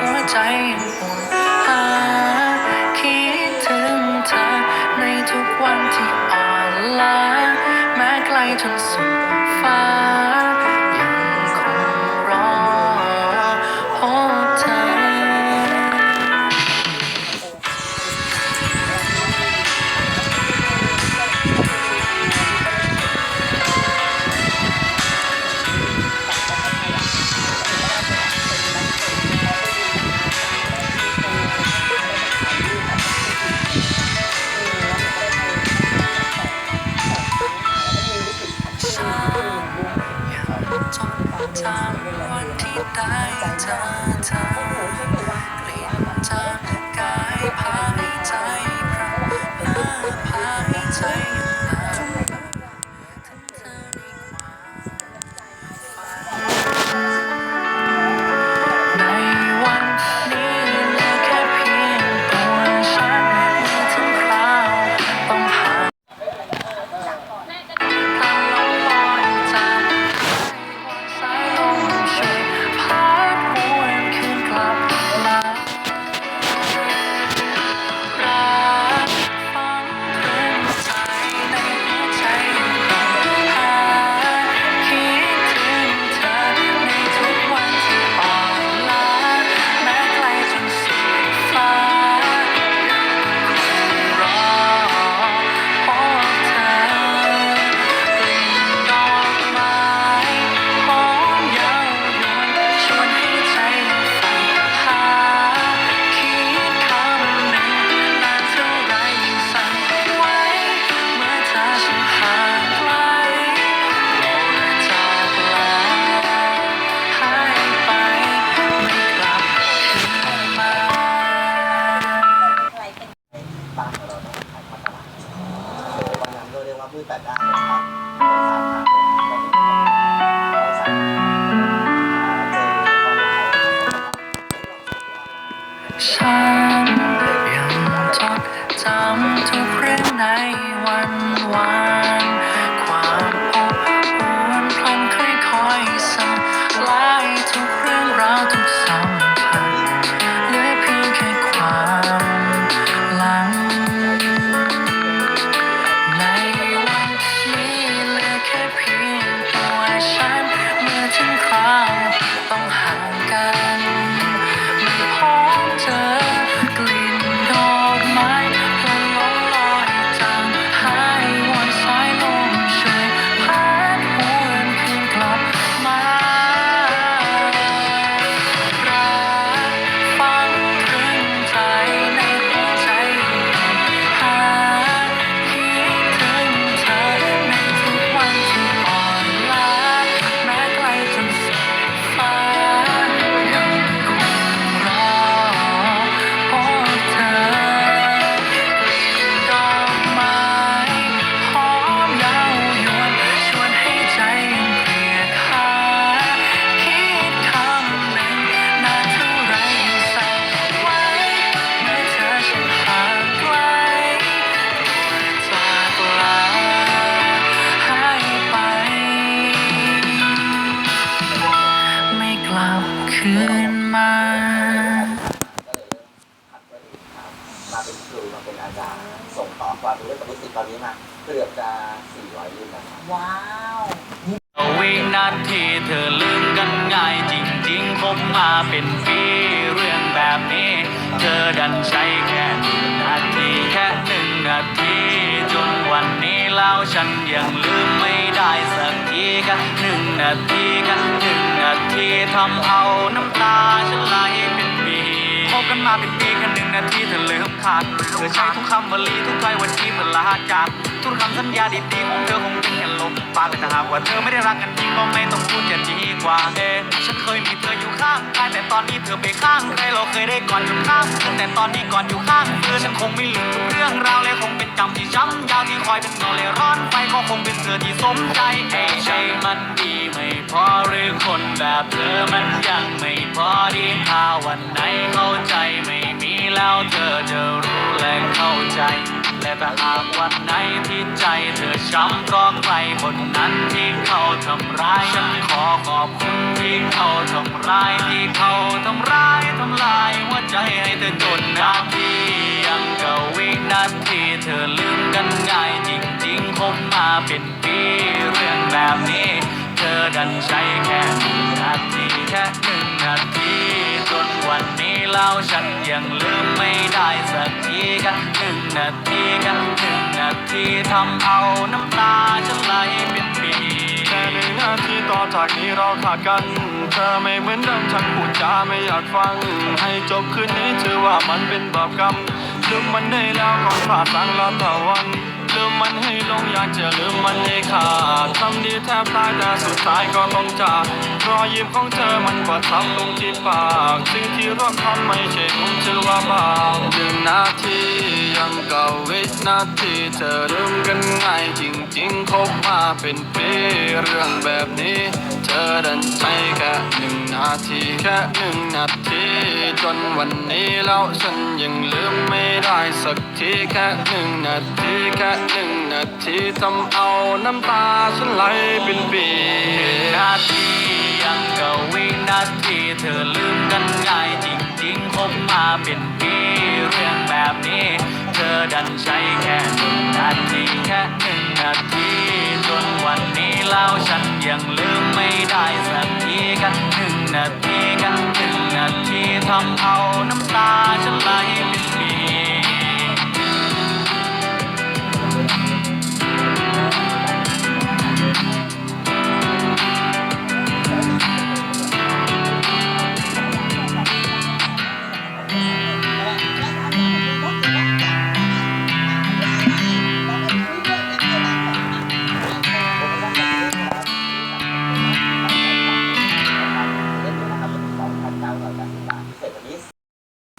หัวใจยังปวดหาคิดถึงเธอในทุกวันที่อ่อนล้าแม้ไกลจนสุดฟ้า ฉันยังจดจำทุกเรื่องใน ลับคืนมาก็เลยเริ่มหัดก็ดีครับมาเป็นครูมาเป็นอาจารย์ส่งต่อความรู้ให้กับลูกศิษย์ตอนนี้มาเกือบจะ400รุ่นแล้วครับว้าววินาทีเธอลืมกันง่ายจริงๆ ผมมาเป็นปีเรื่องแบบนี้ เธอดันใช้แค่หนึ่งนาทีแค่หนึ่งนาที จนวันนี้แล้วฉันยังลืม ได้สักทีกันหนึ่งนาทีกันหนึ่งนาทีทำเอาน้ำตาฉันไหลเป็นปีพบกันมาเป็นปีแค่หนึ่งนาทีเธอลืมขาดเธอใช้ทุกคำวลีทุกถ้อยวันที่เพื่อลาจากทุกคำสัญญาดีๆของเธอคงเป็นแค่ลมปากแต่หากว่าเธอไม่ได้รักกันจริงก็ไม่ต้องพูดจะดีกว่าเอะฉันเคยมีเธออยู่ข้างกายแต่ตอนนี้เธอไปข้างใครเราเคยได้ก่อนจนข้างคืนแต่ตอนนี้ก่อนอยู่ข้างเธอฉันคงไม่ลืมทุกเรื่องราวและคง เป็นจำที่ช้ำยาวที่คอยเป็นเงาเลยร้อนไปก็คงเป็นเธอที่สมใจเอ้ใช่มันดีไม่พอหรือคนแบบเธอมันยังไม่พอดีถ้าวันไหนเข้าใจไม่มีแล้วเธอจะรู้และเข้าใจ และแต่หากวันไหนที่ใจเธอช้ำเพราะใครคนนั้นที่เขาทำร้ายฉันขอขอบคุณที่เขาทำร้ายที่เขาทำร้ายทำลายหัวใจให้เธอจนนาที เป็นปีเรื่องแบบนี้ เธอดันใช้แค่หนึ่งนาทีแค่หนึ่งนาทีจนวันนี้แล้วฉันยังลืมไม่ได้สักทีกันหนึ่งนาทีกันหนึ่งนาทีทำเอาน้ำตาฉันไหลเป็นปีแค่หนึ่งนาทีต่อจากนี้เราขาดกัน เธอไม่เหมือนเดิมฉันพูดจาไม่อยากฟัง ให้จบคืนนี้ถือว่ามันเป็นบาปกรรมลืมมันได้แล้วก่อนขาสังละตะวัน ลืมมันให้ลงอยากจะลืมมันให้ขาดทำดีแทบตายแต่สุดท้ายก็ต้องจากรอยยิ้มของเธอมันประทับลงที่ปากสิ่งที่ร่วมทำไม่ใช่คงชื่อว่าบาปหนึ่งนาทียังเก่าวินาทีเธอลืมกันง่ายจริงๆคบมาเป็นปีเรื่องแบบนี้ เธอดันใช้แค่หนึ่งนาทีแค่หนึ่งนาทีจนวันนี้แล้วฉันยังลืมไม่ได้สักทีแค่หนึ่งนาทีแค่หนึ่งนาทีทำเอาน้ำตาฉันไหลเป็นปีนาทียังกับวินาทีเธอลืมกันง่ายจริงๆคบมาเป็นปีเรื่องแบบนี้ เธอดันใช้แค่หนึ่งนาทีแค่หนึ่งนาทีจนวันนี้แล้วฉันยังลืม ได้สักทีกันหนึ่งนาทีกันหนึ่งนาทีทำเอาน้ำตาฉันไหล